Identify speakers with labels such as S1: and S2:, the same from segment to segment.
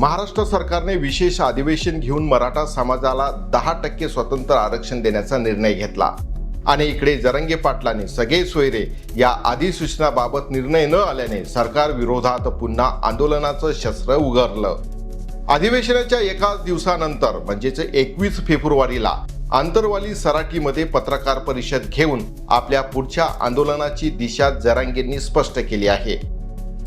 S1: महाराष्ट्र सरकारने विशेष अधिवेशन घेऊन मराठा समाजाला दहा टक्के स्वतंत्र आरक्षण देण्याचा निर्णय घेतला. आणि इकडे जरंगे पाटलांनी सगळे सोयरे या अधिसूचनाबाबत निर्णय न आल्याने सरकार विरोधात पुन्हा आंदोलनाचं शस्त्र उघडलं. अधिवेशनाच्या एकाच दिवसानंतर म्हणजेच एकवीस फेब्रुवारीला आंतरवाली सराटीमध्ये पत्रकार परिषद घेऊन आपल्या पुढच्या आंदोलनाची दिशा जरांगेंनी स्पष्ट केली आहे.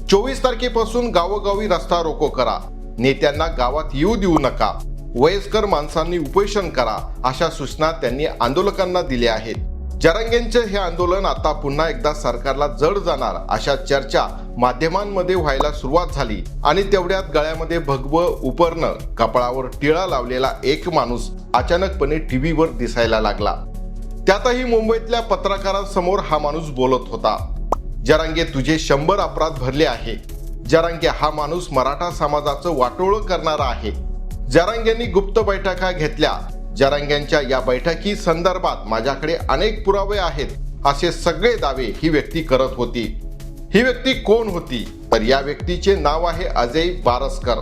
S1: चोवीस तारखेपासून गावोगावी रस्ता रोको करा. नेत्यांना गावात येऊ देऊ नका. वयस्कर माणसांनी उपोषण करा अशा सूचना त्यांनी आंदोलकांना दिल्या आहेत. जरांगेंचे हे आंदोलन आता पुन्हा एकदा सरकारला जड जाणार अशा चर्चा माध्यमांमध्ये व्हायला सुरुवात झाली आणि तेवढ्यात गळ्यामध्ये भगवं उपरणं कपाळावर टिळा लावलेला एक माणूस अचानकपणे टीव्हीवर दिसायला लागला. त्यातही मुंबईतल्या पत्रकारांसमोर हा माणूस बोलत होता. जरांगे तुझे शंभर अपराध भरले आहे जरांगे हा माणूस मराठा समाजाचं वाटोळं करणारा आहे. जरांगेंनी गुप्त बैठका घेतल्या. जरांग्यांच्या या बैठकी संदर्भात माझ्याकडे अनेक पुरावे आहेत असे सगळे दावे ही व्यक्ती करत होती. ही व्यक्ती कोण होती? तर या व्यक्तीचे नाव आहे अजय बारसकर.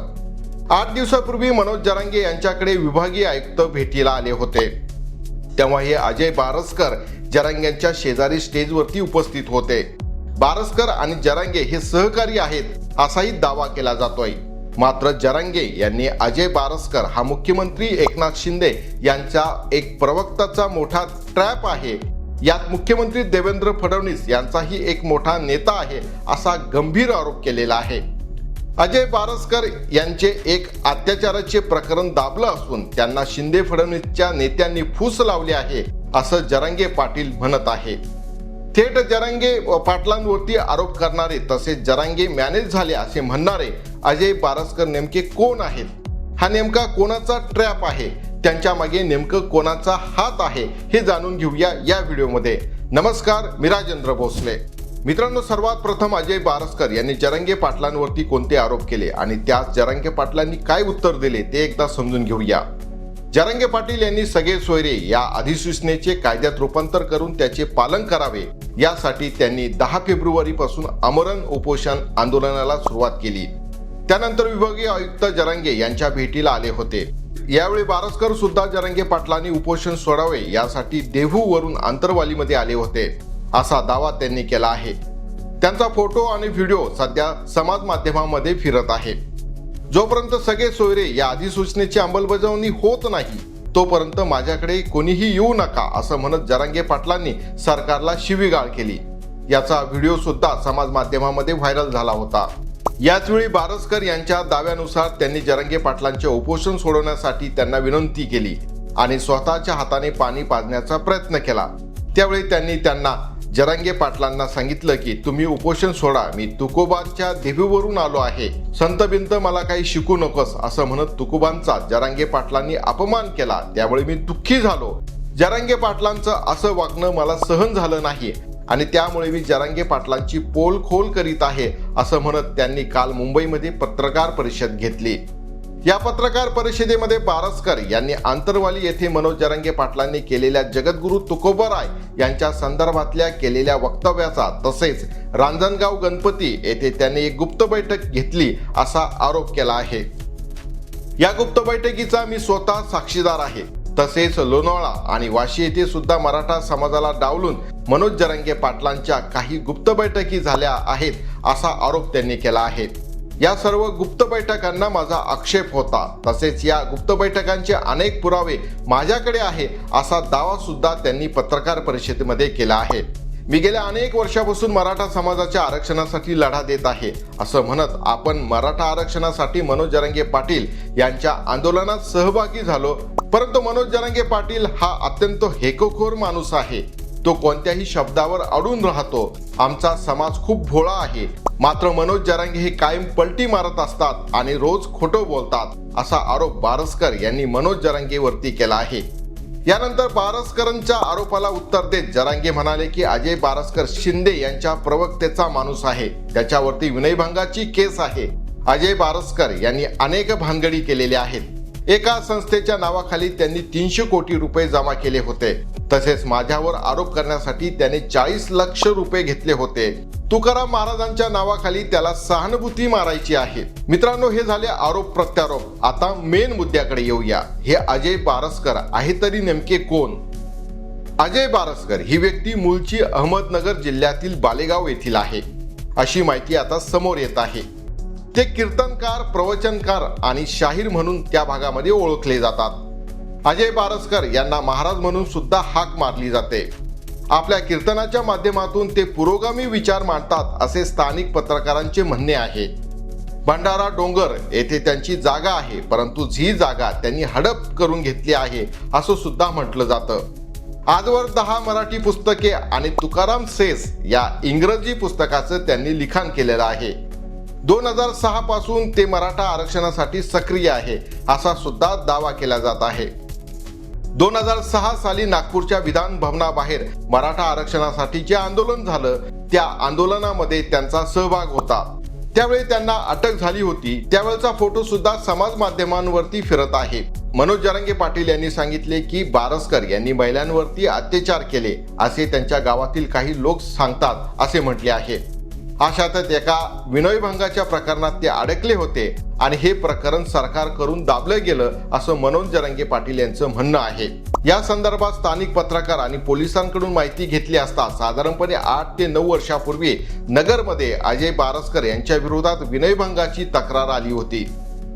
S1: आठ दिवसापूर्वी मनोज जरांगे यांच्याकडे विभागीय आयुक्त भेटीला आले होते. तेव्हा हे अजय बारसकर जरांग्यांच्या शेजारी स्टेजवरती उपस्थित होते. बारसकर आणि जरांगे हे सहकारी आहेत. असाही दावा केला जातोय. मात्र जरांगे यांनी अजय बारसकर हा मुख्यमंत्री एकनाथ शिंदे यांचा एक प्रवक्ताचा मोठा ट्रॅप आहे. यात मुख्यमंत्री देवेंद्र फडणवीस यांचाही एक मोठा नेता आहे असा गंभीर आरोप केलेला आहे. अजय बारसकर यांचे एक अत्याचाराचे प्रकरण दाबलं असून त्यांना शिंदे फडणवीसच्या नेत्यांनी फूस लावली आहे असं जरांगे पाटील म्हणत आहे थेट जरांगे पाटलांवरती आरोप करणारे तसेच जरांगे मॅनेज झाले असे म्हणणारे अजय बारसकर नेमके कोण आहेत? हा नेमका कोणाचा ट्रॅप आहे? त्यांच्या मागे नेमकं कोणाचा हात आहे? हे जाणून घेऊया या व्हिडिओमध्ये. नमस्कार मी राजेंद्र भोसले. मित्रांनो सर्वात प्रथम अजय बारसकर यांनी जरंगे पाटलांवरती कोणते आरोप केले? आणि त्यास जरंगे पाटलांनी काय उत्तर दिले ते एकदा समजून घेऊया. जरंगे पाटील यांनी सगळे सोयरे या अधिसूचनेचे कायद्यात रूपांतर करून त्याचे पालन करावे यासाठी त्यांनी दहा फेब्रुवारी पासून आमरण उपोषण आंदोलनाला सुरुवात केली. त्यानंतर विभागीय आयुक्त जरंगे यांच्या भेटीला आले होते. यावेळी बारसकर सुद्धा जरंगे पाटलांनी उपोषण सोडावे यासाठी देहूवरून आंतरवालीमध्ये आले होते असा दावा त्यांनी केला आहे. त्यांचा फोटो आणि व्हिडिओ सध्या समाज माध्यमामध्ये फिरत आहे. जोपर्यंत सगळे सोयरे या अधिसूचनेची अंमलबजावणी होत नाही तोपर्यंत माझ्याकडे कोणीही येऊ नका असं म्हणत जरांगे पाटलांनी सरकारला शिवीगाळ केली. याचा व्हिडिओ सुद्धा समाज माध्यमामध्ये व्हायरल झाला होता. याचवेळी बारसकर यांच्या दाव्यानुसार त्यांनी जरांगे पाटलांचे उपोषण सोडवण्यासाठी त्यांना विनंती केली आणि स्वतःच्या हाताने पाणी पाजण्याचा प्रयत्न केला. त्यावेळी त्यांनी त्यांना जरांगे पाटलांना सांगितलं की तुम्ही उपोषण सोडा. मी तुकोबांच्या देवीवरून आलो आहे. संत बिंत मला काही शिकू नकोस असं म्हणत तुकोबांचा जरांगे पाटलांनी अपमान केला. त्यावेळी मी दुःखी झालो. जरांगे पाटलांचं असं वागणं मला सहन झालं नाही आणि त्यामुळे मी जरांगे पाटलांची पोल खोल करीत आहे असं म्हणत त्यांनी काल मुंबईमध्ये पत्रकार परिषद घेतली. या पत्रकार परिषदेमध्ये बारसकर यांनी आंतरवाली येथे मनोज जरांगे पाटलांनी केलेल्या जगद्गुरू तुकोबराय यांच्या संदर्भातल्या केलेल्या वक्तव्याचा तसेच रांजणगाव गणपती येथे त्यांनी एक गुप्त बैठक घेतली असा आरोप केला आहे. या गुप्त बैठकीचा मी स्वतः साक्षीदार आहे. तसेच लोणावळा आणि वाशी येथे सुद्धा मराठा समाजाला डावलून मनोज जरांगे पाटलांच्या काही गुप्त बैठकी झाल्या आहेत असा आरोप त्यांनी केला आहे. या सर्व गुप्त बैठकांना माझा आक्षेप होता. तसेच या गुप्त बैठकांचे अनेक पुरावे माझ्याकडे आहे असा दावा सुद्धा त्यांनी पत्रकार परिषदेमध्ये केला आहे. मी गेल्या अनेक वर्षापासून मराठा समाजाच्या आरक्षणासाठी लढा देत आहे असं म्हणत आपण मराठा आरक्षणासाठी मनोज जरांगे पाटील यांच्या आंदोलनात सहभागी झालो. परंतु मनोज जरांगे पाटील हा अत्यंत हेकोखोर माणूस आहे. तो कोणत्याही शब्दावर अडून राहतो. आमचा समाज खूप भोळा आहे. मात्र मनोज जरांगे हे कायम पलटी मारत असतात आणि रोज खोटं बोलतात असा आरोप बारसकर यांनी मनोज जरांगेवरती केला आहे. यानंतर बारसकरांच्या आरोपाला उत्तर देत जरांगे म्हणाले की अजय बारसकर शिंदे यांच्या प्रवक्तेचा माणूस आहे. त्याच्यावरती विनयभंगाची केस आहे. अजय बारसकर यांनी अनेक भानगडी केलेल्या आहेत. एका संस्थेच्या नावाखाली त्यांनी तीनशे कोटी रुपये जमा केले होते. तसेच माझ्यावर आरोप करण्यासाठी त्याने चाळीस लक्ष रुपये घेतले होते. तुकाराम महाराजांच्या नावाखाली त्याला सहानुभूती मारायची आहे. मित्रांनो हे झाले आरोप प्रत्यारोप. आता मेन मुद्द्याकडे येऊया. हे अजय बारसकर आहे तरी नेमके कोण? अजय बारसकर ही व्यक्ती मूळची अहमदनगर जिल्ह्यातील बालेगाव येथील आहे. अशी माहिती आता समोर येत आहे. ते कीर्तनकार प्रवचनकार आणि शाहीर म्हणून त्या भागामध्ये ओळखले जातात. अजय बारसकर यांना महाराज म्हणून सुद्धा हाक मारली जाते. आपल्या कीर्तनाच्या माध्यमातून ते पुरोगामी विचार मांडतात असे स्थानिक पत्रकारांचे म्हणणे आहे. भंडारा डोंगर येथे त्यांची जागा आहे परंतु ही जागा त्यांनी हडप करून घेतली आहे असं सुद्धा म्हटलं जातं. आजवर दहा मराठी पुस्तके आणि तुकाराम सेस या इंग्रजी पुस्तकाचं त्यांनी लिखाण केलेलं आहे. दोन हजार सहा पासून ते मराठा आरक्षणासाठी सक्रिय आहे असा सुद्धा दावा केला जात आहे. दोन हजार सहा साली नागपूरच्या विधान भवनाबाहेर मराठा आरक्षणासाठी जे आंदोलन झालं त्या आंदोलनामध्ये त्यांचा सहभाग होता. त्यावेळी त्यांना अटक झाली होती त्यावेळचा फोटो सुद्धा समाज माध्यमांवरती फिरत आहे. मनोज जरंगे पाटील यांनी सांगितले की बारसकर यांनी महिलांवरती अत्याचार केले असे त्यांच्या गावातील काही लोक सांगतात असे म्हटले आहे. अशातच एका विनयभंगाच्या प्रकरणात ते अडकले होते आणि हे प्रकरण सरकार करून दाबलं गेलं असं मनोज जरंगे पाटील यांचं म्हणणं आहे. या संदर्भात स्थानिक पत्रकार आणि पोलिसांकडून माहिती घेतली असता साधारणपणे आठ ते नऊ वर्षापूर्वी नगरमध्ये अजय बारसकर यांच्या विरोधात विनयभंगाची तक्रार आली होती.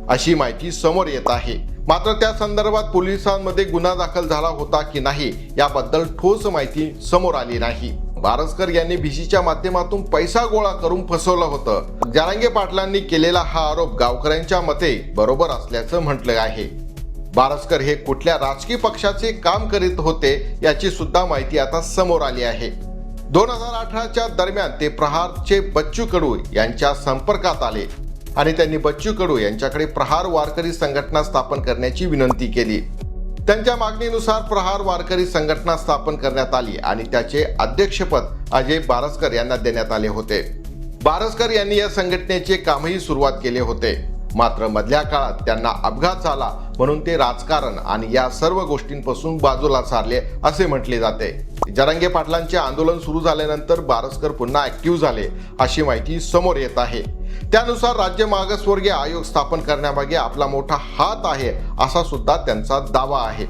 S1: अशी माहिती समोर येत आहे. मात्र त्या संदर्भात पोलिसांमध्ये गुन्हा दाखल झाला होता की नाही याबद्दल ठोस माहिती समोर आली नाही. बारसकर यांनी भिशीच्या माध्यमातून पैसा गोळा करून फसवलं होतं. जारांगे पाटलांनी केलेला हा आरोप गावकऱ्यांच्या मते बरोबर असल्याचं म्हटलं आहे. बारसकर हे कुठल्या राजकीय पक्षाचे काम करीत होते याची सुद्धा माहिती आता समोर आली आहे. दोन हजार अठराच्या दरम्यान ते प्रहारचे बच्चू कडू यांच्या संपर्कात आले आणि त्यांनी बच्चू कडू यांच्याकडे प्रहार वारकरी संघटना स्थापन करण्याची विनंती केली. त्यांच्या मागणीनुसार प्रहार वारकरी संघटना स्थापन करण्यात आली आणि त्याचे अध्यक्षपद अजय बारसकर यांना देण्यात आले होते. बारसकर यांनी या संघटनेचे कामही सुरुवात केले होते. मात्र मधल्या काळात त्यांना अपघात झाला म्हणून ते राजकारण आणि या सर्व गोष्टींपासून बाजूला सारले असे म्हटले जाते. जरांगे पाटलांचे आंदोलन सुरू झाल्यानंतर बारसकर पुन्हा ऍक्टिव्ह झाले अशी माहिती समोर येत आहे. त्यानुसार राज्य मागासवर्गीय आयोग स्थापन करण्यामागे आपला मोठा हात आहे असा सुद्धा त्यांचा दावा आहे.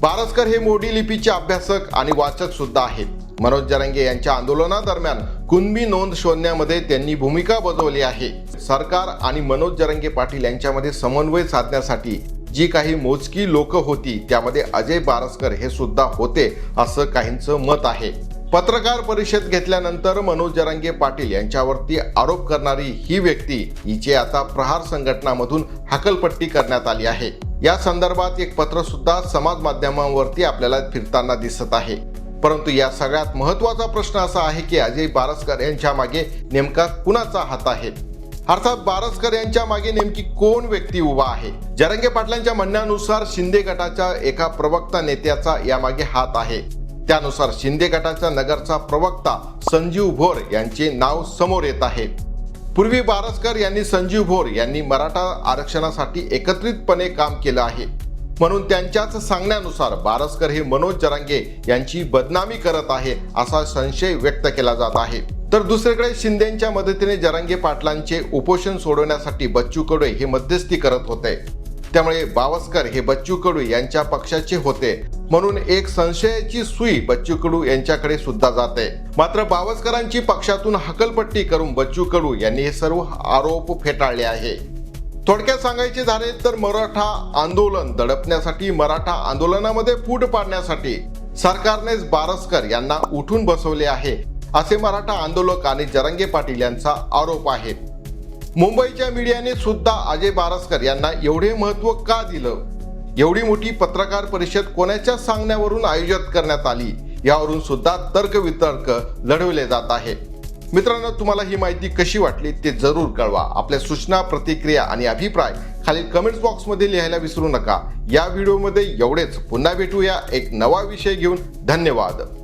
S1: बारसकर हे मोडी लिपीचे अभ्यासक आणि वाचक सुद्धा आहेत. मनोज जरंगे यांच्या आंदोलनादरम्यान कुणबी नोंद शोधण्यामध्ये त्यांनी भूमिका बजावली आहे. सरकार आणि मनोज जरंगे पाटील यांच्यामध्ये समन्वय साधण्यासाठी जी काही मोजकी लोक होती त्यामध्ये अजय बारसकर हे सुद्धा होते असं काहींचं मत आहे. पत्रकार परिषद घेतल्यानंतर मनोज जरांगे पाटील यांच्यावरती आरोप करणारी ही व्यक्ती हिचे आता प्रहार संघटनामधून हकलपट्टी करण्यात आली आहे. या संदर्भात एक पत्र सुद्धा समाज माध्यमांवरती आपल्याला फिरताना दिसत आहे. परंतु या सगळ्यात महत्त्वाचा प्रश्न असा आहे की अजय बारसकर यांच्या मागे नेमका कुणाचा हात आहे? अर्थात बारसकर यांच्या मागे नेमकी कोण व्यक्ती उभा आहे? जरंगे पाटलांच्या म्हणण्यानुसार शिंदे गटाच्या एका प्रवक्ता नेत्याचा यामागे हात आहे. त्यानुसार शिंदे गटाच्या नगरचा प्रवक्ता संजीव भोर यांचे नाव समोर येत आहे. पूर्वी बारसकर यांनी संजीव भोर यांनी मराठा आरक्षणासाठी एकत्रितपणे काम केलं आहे. म्हणून त्यांच्याच सांगण्यानुसार बारसकर हे मनोज जरांगे यांची बदनामी करत आहे असा संशय व्यक्त केला जात आहे. तर दुसरीकडे शिंदेच्या मदतीने जरांगे पाटलांचे उपोषण सोडवण्यासाठी बच्चू कडू हे मध्यस्थी करत होते. त्यामुळे बावस्कर हे बच्चू कडू यांच्या पक्षाचे होते. म्हणून एक संशयाची सुई बच्चू कडू यांच्याकडे सुद्धा जाते. मात्र बावस्करांची पक्षातून हकलपट्टी करून बच्चू कडू यांनी हे सर्व आरोप फेटाळले आहे. थोडक्यात सांगायचे झाले तर मराठा आंदोलन दडपण्यासाठी मराठा आंदोलनामध्ये फूट पाडण्यासाठी सरकारनेच बारसकर यांना उठून बसवले आहे. असे मराठा आंदोलक आणि जरंगे पाटील यांचा आरोप आहे. मुंबईच्या मीडियाने सुद्धा अजय बारसकर यांना एवढे महत्त्व का दिलं? एवढी मोठी पत्रकार परिषद कोणाच्या सांगण्यावरून आयोजित करण्यात आली? यावरून सुद्धा तर्क वितर्क लढवले जात आहे. मित्रांनो तुम्हाला ही माहिती कशी वाटली ते जरूर कळवा. आपल्या सूचना प्रतिक्रिया आणि अभिप्राय खालील कमेंट्स बॉक्समध्ये लिहायला विसरू नका. या व्हिडिओमध्ये एवढेच. पुन्हा भेटूया एक नवा विषय घेऊन. धन्यवाद.